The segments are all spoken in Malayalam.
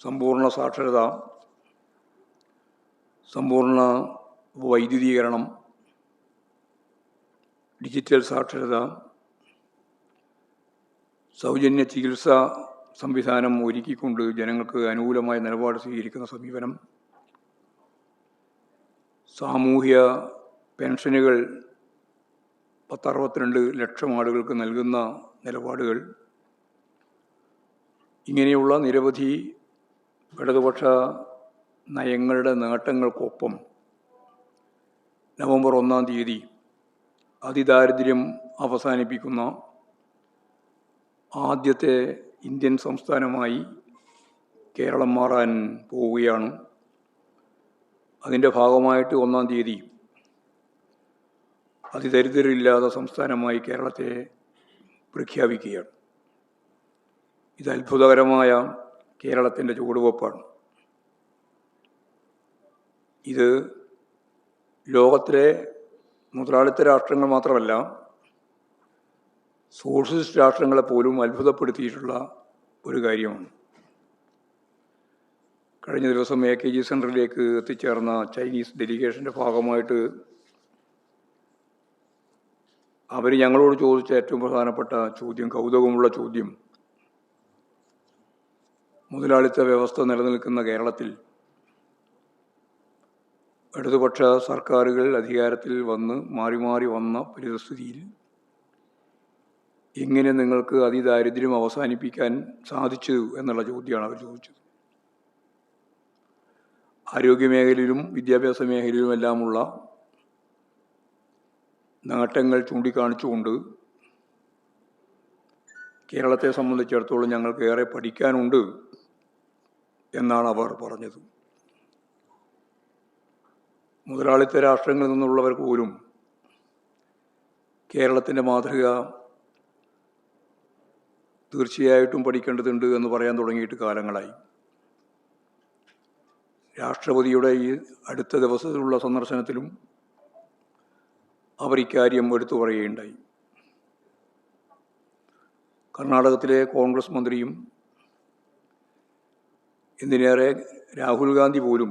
സമ്പൂർണ സാക്ഷരത സമ്പൂർണ വൈദ്യുതീകരണം ഡിജിറ്റൽ സാക്ഷരത സൗജന്യ ചികിത്സാ സംവിധാനം ഒരുക്കിക്കൊണ്ട് ജനങ്ങൾക്ക് അനുകൂലമായ നിലപാട് സ്വീകരിക്കുന്ന സമീപനം സാമൂഹ്യ പെൻഷനുകൾ പത്തറുപത്തിരണ്ട് ലക്ഷം ആളുകൾക്ക് നൽകുന്ന നിലപാടുകൾ ഇങ്ങനെയുള്ള നിരവധി ഇടതുപക്ഷ നയങ്ങളുടെ നേട്ടങ്ങൾക്കൊപ്പം നവംബർ ഒന്നാം തീയതി അതിദാരിദ്ര്യം അവസാനിപ്പിക്കുന്ന ആദ്യത്തെ ഇന്ത്യൻ സംസ്ഥാനമായി കേരളം മാറാൻ പോവുകയാണ്. അതിന്റെ ഭാഗമായിട്ട് ഒന്നാം തീയതി അതിദരിദ്രരില്ലാത്ത സംസ്ഥാനമായി കേരളത്തെ പ്രഖ്യാപിക്കുകയാണ്. ഇത് അത്ഭുതകരമായ കേരളത്തിന്റെ ചുവടുവെപ്പാണ് ഇത് ലോകത്തിലെ മുതലാളിത്ത രാഷ്ട്രങ്ങൾ മാത്രമല്ല സോഷ്യലിസ്റ്റ് രാഷ്ട്രങ്ങളെ പോലും അത്ഭുതപ്പെടുത്തിയിട്ടുള്ള ഒരു കാര്യമാണ്. കഴിഞ്ഞ ദിവസം എ കെ ജി സെന്ററിലേക്ക് എത്തിച്ചേർന്ന ചൈനീസ് ഡെലിഗേഷന്റെ ഭാഗമായിട്ട് അവർ ഞങ്ങളോട് ചോദിച്ച ഏറ്റവും പ്രധാനപ്പെട്ട ചോദ്യം കൗതുകമുള്ള ചോദ്യം മുതലാളിത്ത വ്യവസ്ഥ നിലനിൽക്കുന്ന കേരളത്തിൽ ഇടതുപക്ഷ സർക്കാരുകൾ അധികാരത്തിൽ വന്ന് മാറി മാറി വന്ന പരിതസ്ഥിതിയിൽ എങ്ങനെ നിങ്ങൾക്ക് അതിദാരിദ്ര്യം അവസാനിപ്പിക്കാൻ സാധിച്ചു എന്നുള്ള ചോദ്യമാണ് അവർ ചോദിച്ചത്. ആരോഗ്യമേഖലയിലും വിദ്യാഭ്യാസ മേഖലയിലുമെല്ലാമുള്ള നേട്ടങ്ങൾ ചൂണ്ടിക്കാണിച്ചുകൊണ്ട് കേരളത്തെ സംബന്ധിച്ചിടത്തോളം ഞങ്ങൾക്ക് ഏറെ പഠിക്കാനുണ്ട്. എന്നാണ് അവർ പറഞ്ഞത്. മുതലാളിത്ത രാഷ്ട്രങ്ങളിൽ നിന്നുള്ളവർ പോലും കേരളത്തിന്റെ മാതൃക തീർച്ചയായിട്ടും പഠിക്കേണ്ടതുണ്ട് എന്ന് പറയാൻ തുടങ്ങിയിട്ട് കാലങ്ങളായി. രാഷ്ട്രപതിയുടെ ഈ അടുത്ത ദിവസത്തിലുള്ള സന്ദർശനത്തിലും അവർ ഇക്കാര്യം എടുത്തു പറയുകയുണ്ടായി. കർണാടകത്തിലെ കോൺഗ്രസ് മന്ത്രിയും എന്തിനേറെ രാഹുൽ ഗാന്ധി പോലും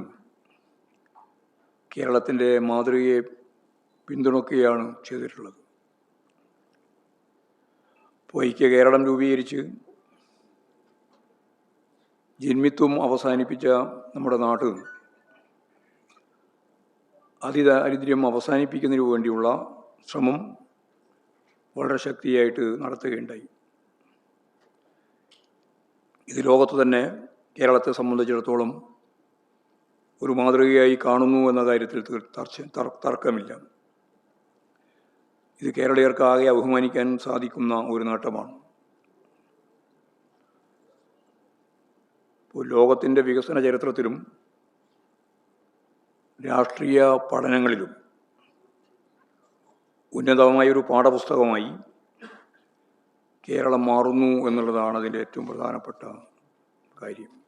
കേരളത്തിന്റെ മാതൃകയെ പിന്തുണക്കുകയാണ് ചെയ്തിട്ടുള്ളത്. പൊയ്ക്ക് കേരളം രൂപീകരിച്ച് ജന്മിത്വം അവസാനിപ്പിച്ച നമ്മുടെ നാട് അതിദാരിദ്ര്യം അവസാനിപ്പിക്കുന്നതിന് വേണ്ടിയുള്ള ശ്രമം വളരെ ശക്തിയായിട്ട് നടത്തുകയുണ്ടായി. ഇത് ലോകത്ത് തന്നെ കേരളത്തെ സംബന്ധിച്ചിടത്തോളം ഒരു മാതൃകയായി കാണുന്നു എന്ന കാര്യത്തിൽ തർക്കമില്ല. ഇത് കേരളീയർക്ക് ആകെ അഭിമാനിക്കാൻ സാധിക്കുന്ന ഒരു നേട്ടമാണ്. ഇപ്പോൾ ലോകത്തിന്റെ വികസന ചരിത്രത്തിലും രാഷ്ട്രീയ പഠനങ്ങളിലും ഉന്നതമായൊരു പാഠപുസ്തകമായി കേരളം മാറുന്നു എന്നുള്ളതാണ് അതിന്റെ ഏറ്റവും പ്രധാനപ്പെട്ട കാര്യം.